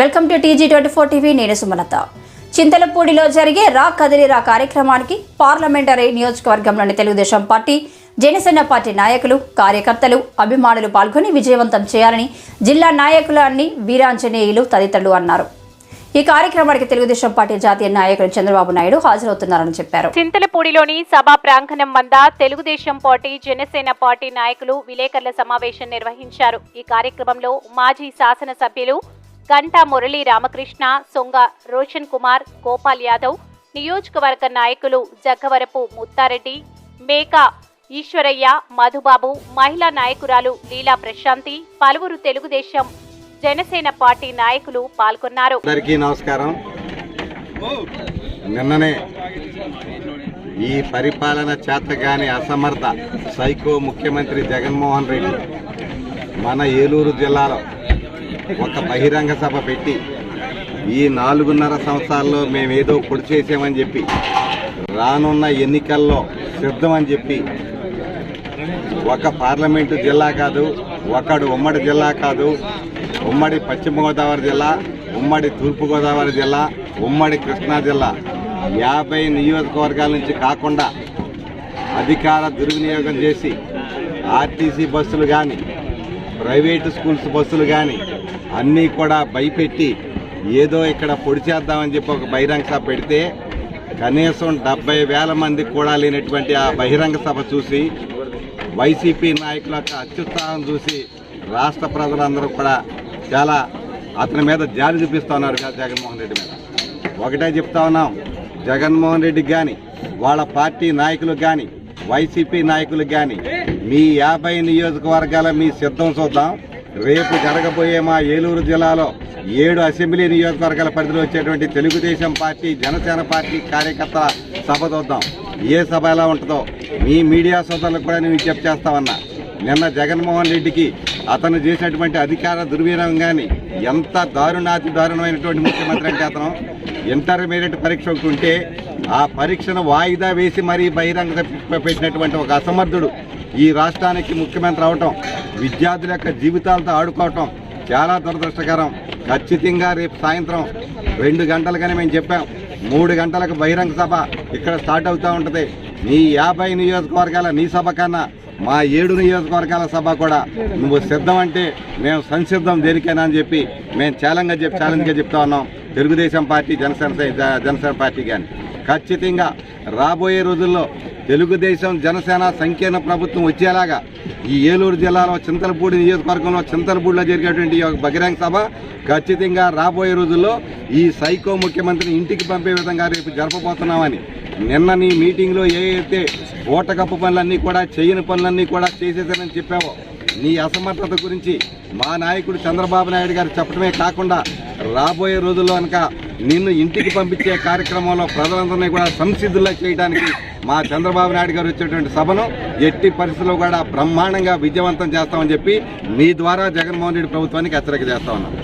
Welcome to TG twenty four TV. నేను సుమలత. చింతలపూడిలో జరిగే రా కదిలిరా కార్యక్రమానికి పార్లమెంటరీ నియోజకవర్గంలోని తెలుగుదేశం పార్టీ జనసేన పార్టీ నాయకులు కార్యకర్తలు అభిమానులు పాల్గొని విజయవంతం చేయాలని జిల్లా నాయకులు అన్ని వీరాంజనేయులు తదితరులు అన్నారు. ఈ కార్యక్రమానికి తెలుగుదేశం పార్టీ జాతీయ నాయకులు చంద్రబాబు నాయుడు హాజరవుతున్నారని చెప్పారు. చింతలపూడిలోని సభా ప్రాంగణం వద్ద తెలుగుదేశం పార్టీ జనసేన పార్టీ నాయకులు విలేకరుల సమావేశం నిర్వహించారు. ఈ కార్యక్రమంలో మాజీ శాసనసభ్యులు గంటా మురళీ రామకృష్ణ సొంగ రోషన్ కుమార్ గోపాల్ యాదవ్ నియోజకవర్గ నాయకులు జగ్గవరపు ముత్తారెడ్డి మేకా ఈశ్వరయ్య మధుబాబు మహిళా నాయకురాలు లీలా ప్రశాంతి పలువురు తెలుగుదేశం జనసేన పార్టీ నాయకులు పాల్గొన్నారు. నమస్కారం. నిన్ననే ఈ పరిపాలన చేతగాని అసమర్థ సైకో ముఖ్యమంత్రి జగన్మోహన్ రెడ్డి మన ఏలూరు జిల్లాలో ఒక బహిరంగ సభ పెట్టి ఈ నాలుగున్నర సంవత్సరాల్లో మేమేదో పొడి చేసామని చెప్పి రానున్న ఎన్నికల్లో సిద్ధమని చెప్పి ఒక పార్లమెంటు జిల్లా కాదు ఒకడు ఉమ్మడి జిల్లా కాదు ఉమ్మడి పశ్చిమ గోదావరి జిల్లా ఉమ్మడి తూర్పుగోదావరి జిల్లా ఉమ్మడి కృష్ణా జిల్లా. యాభై నియోజకవర్గాల నుంచి కాకుండా అధికార దుర్వినియోగం చేసి ఆర్టీసీ బస్సులు కానీ ప్రైవేటు స్కూల్స్ బస్సులు కానీ అన్నీ కూడా భయపెట్టి ఏదో ఇక్కడ పొడి చేద్దామని చెప్పి ఒక బహిరంగ సభ పెడితే కనీసం డెబ్బై వేల మంది కూడా లేనటువంటి ఆ బహిరంగ సభ చూసి వైసీపీ నాయకుల యొక్క అత్యుత్సాహం చూసి రాష్ట్ర ప్రజలందరూ కూడా చాలా అతని మీద జాలి చూపిస్తూ ఉన్నారు కదా జగన్మోహన్ రెడ్డి మీద. ఒకటే చెప్తా ఉన్నాం జగన్మోహన్ రెడ్డికి కానీ వాళ్ళ పార్టీ నాయకులకు కానీ వైసీపీ నాయకులకు కానీ మీ యాభై నియోజకవర్గాల మీ సిద్ధం చూద్దాం రేపు జరగబోయే మా ఏలూరు జిల్లాలో ఏడు అసెంబ్లీ నియోజకవర్గాల పరిధిలో వచ్చేటువంటి తెలుగుదేశం పార్టీ జనసేన పార్టీ కార్యకర్తల సభ చూద్దాం. ఏ సభ ఎలా ఉంటుందో మీ మీడియా సోదరులకు కూడా నేను విజ్ఞప్తి చేస్తామన్నా నిన్న జగన్మోహన్ రెడ్డికి అతను చేసినటువంటి అధికార దుర్వినియోగం కానీ ఎంత దారుణాతి దారుణమైనటువంటి ముఖ్యమంత్రి అంటే అతను ఇంటర్మీడియట్ పరీక్ష ఒకటి ఉంటే ఆ పరీక్షను వాయిదా వేసి మరీ బహిరంగ పెట్టినటువంటి ఒక అసమర్థుడు ఈ రాష్ట్రానికి ముఖ్యమంత్రి అవటం విద్యార్థుల యొక్క జీవితాలతో ఆడుకోవటం చాలా దురదృష్టకరం. ఖచ్చితంగా రేపు సాయంత్రం రెండు గంటలకని మేము చెప్పాం మూడు గంటలకు బహిరంగ సభ ఇక్కడ స్టార్ట్ అవుతూ ఉంటుంది. నీ యాభై నియోజకవర్గాల నీ సభ కన్నా మా ఏడు నియోజకవర్గాల సభ కూడా నువ్వు సిద్ధం అంటే మేము సంసిద్ధం దేనికైనా అని చెప్పి మేము ఛాలెంజ్గా చెప్పి ఛాలెంజ్గా చెప్తా ఉన్నాం. తెలుగుదేశం పార్టీ జనసేన జనసేన పార్టీ కానీ ఖచ్చితంగా రాబోయే రోజుల్లో తెలుగుదేశం జనసేన సంకీర్ణ ప్రభుత్వం వచ్చేలాగా ఈ ఏలూరు జిల్లాలో చింతలపూడి నియోజకవర్గంలో చింతలపూడిలో జరిగేటువంటి బహిరంగ సభ ఖచ్చితంగా రాబోయే రోజుల్లో ఈ సైకో ముఖ్యమంత్రిని ఇంటికి పంపే విధంగా రేపు జరపబోతున్నామని. నిన్న నీ మీటింగ్లో ఏ అయితే ఓటకప్పు పనులన్నీ కూడా చేయని పనులన్నీ కూడా చేసేసారని చెప్పావో నీ అసమర్థత గురించి మా నాయకుడు చంద్రబాబు నాయుడు గారు చెప్పడమే కాకుండా రాబోయే రోజుల్లో కనుక నిన్ను ఇంటికి పంపించే కార్యక్రమంలో ప్రజలందరినీ కూడా సంసిద్ధుల్లో చేయడానికి మా చంద్రబాబు నాయుడు గారు వచ్చేటువంటి సభను ఎట్టి పరిస్థితుల్లో కూడా బ్రహ్మాండంగా విజయవంతం చేస్తామని చెప్పి మీ ద్వారా జగన్మోహన్ రెడ్డి ప్రభుత్వానికి హెచ్చరిక చేస్తా ఉన్నాం.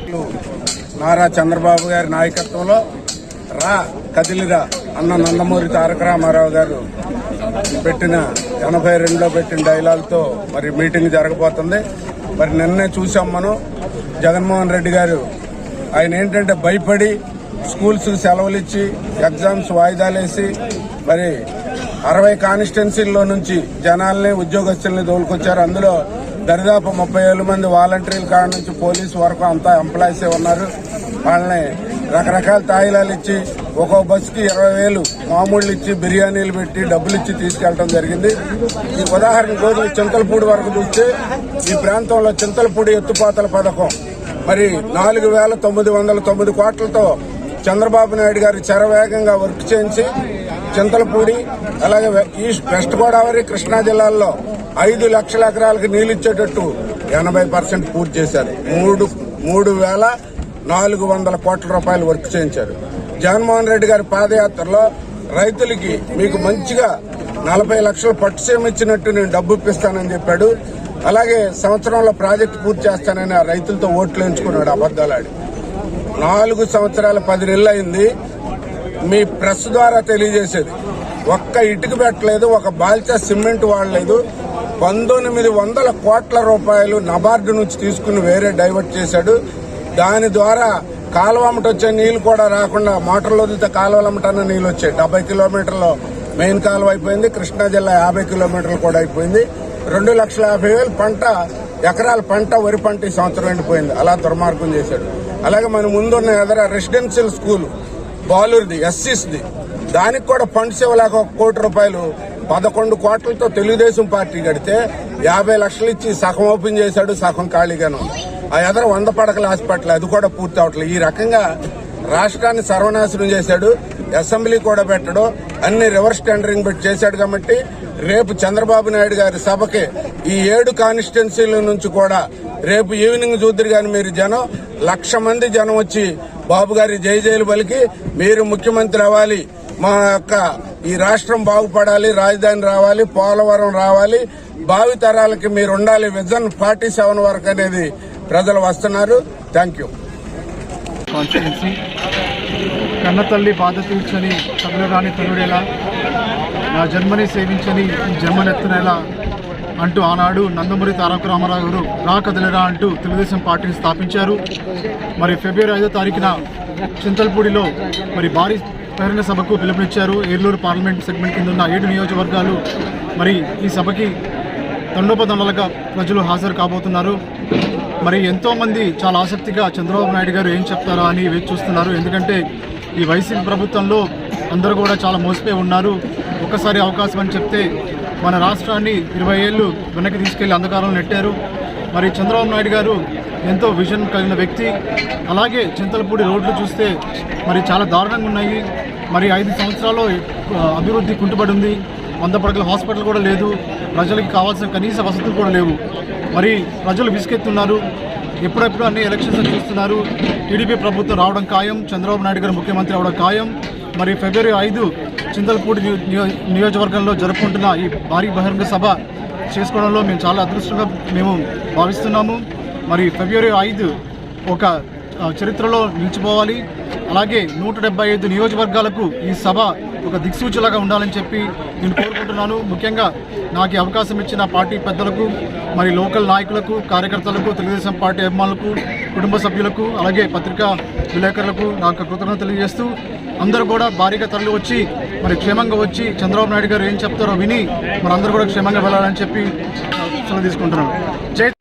నారా చంద్రబాబు గారి నాయకత్వంలో రా కదిలిరా అన్న నందమూరి తారక రామారావు గారు పెట్టిన ఎనభై రెండులో పెట్టిన డైలాగ్తో మరి మీటింగ్ జరగబోతుంది. మరి నిన్నే చూసాం మనం జగన్మోహన్ రెడ్డి గారు. ఆయన ఏంటంటే భయపడి స్కూల్స్ సెలవులు ఇచ్చి ఎగ్జామ్స్ వాయిదాలేసి మరి అరవై కాన్స్టిట్యున్సీల్లో నుంచి జనాల్ని ఉద్యోగస్తుల్ని తోలుకొచ్చారు అందులో దరిదాపు ముప్పై ఏళ్ళ మంది వాలంటీర్ల కాడ నుంచి పోలీసు వరకు అంతా ఎంప్లాయీసే ఉన్నారు. వాళ్ళని రకరకాల తాయిలాలు ఇచ్చి ఒక్కో బస్సుకి ఇరవై వేలు మామూళ్ళు ఇచ్చి బిర్యానీలు పెట్టి డబ్బులు ఇచ్చి తీసుకెళ్ళడం జరిగింది. ఈ ఉదాహరణ రోజు చింతలపూడి వరకు చూస్తే ఈ ప్రాంతంలో చింతలపూడి ఎత్తుపాతల పథకం మరి నాలుగు వేల తొమ్మిది వందల తొమ్మిది కోట్లతో చంద్రబాబు నాయుడు గారు చరవేగంగా వర్క్ చేయించి చింతలపూడి అలాగే ఈస్ట్ వెస్ట్ గోదావరి కృష్ణా జిల్లాల్లో ఐదు లక్షల ఎకరాలకు నీళ్ళిచ్చేటట్టు ఎనభై పర్సెంట్ పూర్తి చేశారు. మూడు మూడు వేల నాలుగు వందల కోట్ల రూపాయలు వర్క్ చేయించారు. జగన్మోహన్ రెడ్డి గారి పాదయాత్రలో రైతులకి మీకు మంచిగా నలభై లక్షలు పట్టుసీమ ఇచ్చినట్టు నేను డబ్బు ఇప్పిస్తానని చెప్పాడు. అలాగే సంవత్సరంలో ప్రాజెక్టు పూర్తి చేస్తానని ఆ రైతులతో ఓట్లు ఎంచుకున్నాడు అబద్దాలాడి నాలుగు సంవత్సరాల పది నెలలు అయింది మీ ప్రెస్ ద్వారా తెలియజేసేది. ఒక్క ఇటుక పెట్టలేదు ఒక బాల్చా సిమెంట్ వాడలేదు. పంతొమ్మిది వందల కోట్ల రూపాయలు నబార్డు నుంచి తీసుకుని వేరే డైవర్ట్ చేశాడు. దాని ద్వారా కాలువ వచ్చే నీళ్ళు కూడా రాకుండా మోటార్లు వదిలితే కాలువలు అమ్మటాన నీళ్ళు వచ్చాయి. డెబ్బై కిలోమీటర్లు మెయిన్ కాలువ అయిపోయింది కృష్ణా జిల్లా యాభై కిలోమీటర్లు కూడా అయిపోయింది. రెండు లక్షల యాభై వేలు పంట ఎకరాల పంట వరి పంట ఈ సంవత్సరం ఎండిపోయింది. అలా దుర్మార్గం చేశాడు. అలాగే మన ముందున్న ఎదర రెసిడెన్షియల్ స్కూల్ బాలూరిది ఎస్సీస్ది. దానికి కూడా ఫండ్స్ ఇవ్వలేక ఒక కోటి రూపాయలు పదకొండు కోట్లతో తెలుగుదేశం పార్టీ కడితే యాభై లక్షలు ఇచ్చి సగం ఓపెన్ చేశాడు సగం ఖాళీగాను ఆ ఎదర వంద పడకల హాస్పిటల్ అది కూడా పూర్తి అవట్లేదు. ఈ రకంగా రాష్ట్రాన్ని సర్వనాశనం చేశాడు అసెంబ్లీ కూడా పెట్టడు అన్ని రివర్స్ టెండరింగ్ పెట్టి చేశాడు కాబట్టి రేపు చంద్రబాబు నాయుడు గారి సభకి ఈ ఏడు కాన్స్టిట్యున్సీల నుంచి కూడా రేపు ఈవినింగ్ చూద్దరు కానీ మీరు జనం లక్ష మంది జనం వచ్చి బాబు గారి జయజయలు పలికి మీరు ముఖ్యమంత్రి అవ్వాలి. మా యొక్క ఈ రాష్ట్రం బాగుపడాలి రాజధాని రావాలి పోలవరం రావాలి. భావి తరాలకి మీరు ఉండాలి. విజన్ ఫార్టీ సెవెన్ వరకు అనేది ప్రజలు వస్తున్నారు. Thank you. కాన్స్టిట్యున్సీ. కన్నతల్లి బాధ తీర్చని తమిళరాణి తనుడేలా నా జన్మని సేవించని ఈ జన్మనెత్తనేలా అంటూ ఆనాడు నందమూరి తారక రామారావు గారు రా కదలరా అంటూ తెలుగుదేశం పార్టీని స్థాపించారు. మరి ఫిబ్రవరి ఐదో తారీఖున చింతల్పూడిలో మరి భారీ బహిరంగ సభకు పిలుపునిచ్చారు. ఏలూరు పార్లమెంట్ సెగ్మెంట్ కింద ఉన్న ఏడు నియోజకవర్గాలు మరి ఈ సభకి దండోపదండలుగా ప్రజలు హాజరు కాబోతున్నారు. మరి ఎంతోమంది చాలా ఆసక్తిగా చంద్రబాబు నాయుడు గారు ఏం చెప్తారా అని వేచి చూస్తున్నారు. ఎందుకంటే ఈ వైసీపీ ప్రభుత్వంలో అందరూ కూడా చాలా మోసపోయి ఉన్నారు. ఒక్కసారి అవకాశం అని చెప్తే మన రాష్ట్రాన్ని ఇరవై ఏళ్ళు వెనక్కి తీసుకెళ్ళి అంధకారంలో నెట్టారు. మరి చంద్రబాబు నాయుడు గారు ఎంతో విజన్ కలిగిన వ్యక్తి. అలాగే చింతలపూడి రోడ్లు చూస్తే మరి చాలా దారుణంగా ఉన్నాయి. మరి ఐదు సంవత్సరాల్లో అభివృద్ధి కుంటుపడి ఉంది. వంద పడకల హాస్పిటల్ కూడా లేదు. ప్రజలకి కావాల్సిన కనీస వసతులు కూడా లేవు. మరి ప్రజలు విసుకెత్తున్నారు. ఎప్పుడెప్పుడు అన్ని ఎలక్షన్స్ చూస్తున్నారు. టీడీపీ ప్రభుత్వం రావడం ఖాయం. చంద్రబాబు నాయుడు గారు ముఖ్యమంత్రి అవడం ఖాయం. మరి ఫిబ్రవరి ఐదు చింతలపూడి నియోజకవర్గంలో జరుపుకుంటున్న ఈ భారీ బహిరంగ సభ చేసుకోవడంలో మేము చాలా అదృష్టంగా మేము భావిస్తున్నాము. మరి ఫిబ్రవరి ఐదు ఒక చరిత్రలో నిలిచిపోవాలి. అలాగే నూట డెబ్బై ఐదు నియోజకవర్గాలకు ఈ సభ ఒక దిక్సూచిలాగా ఉండాలని చెప్పి నేను కోరుకుంటున్నాను. ముఖ్యంగా నాకు అవకాశం ఇచ్చిన పార్టీ పెద్దలకు మరి లోకల్ నాయకులకు కార్యకర్తలకు తెలుగుదేశం పార్టీ అభిమానులకు కుటుంబ సభ్యులకు అలాగే పత్రికా విలేకరులకు నాకు కృతజ్ఞతలు తెలియజేస్తూ అందరూ కూడా భారీగా తరలి వచ్చి మరి క్షేమంగా వచ్చి చంద్రబాబు నాయుడు గారు ఏం చెప్తారో విని మరి అందరూ కూడా క్షేమంగా వెళ్ళాలని చెప్పి సెలవు తీసుకుంటున్నాను జై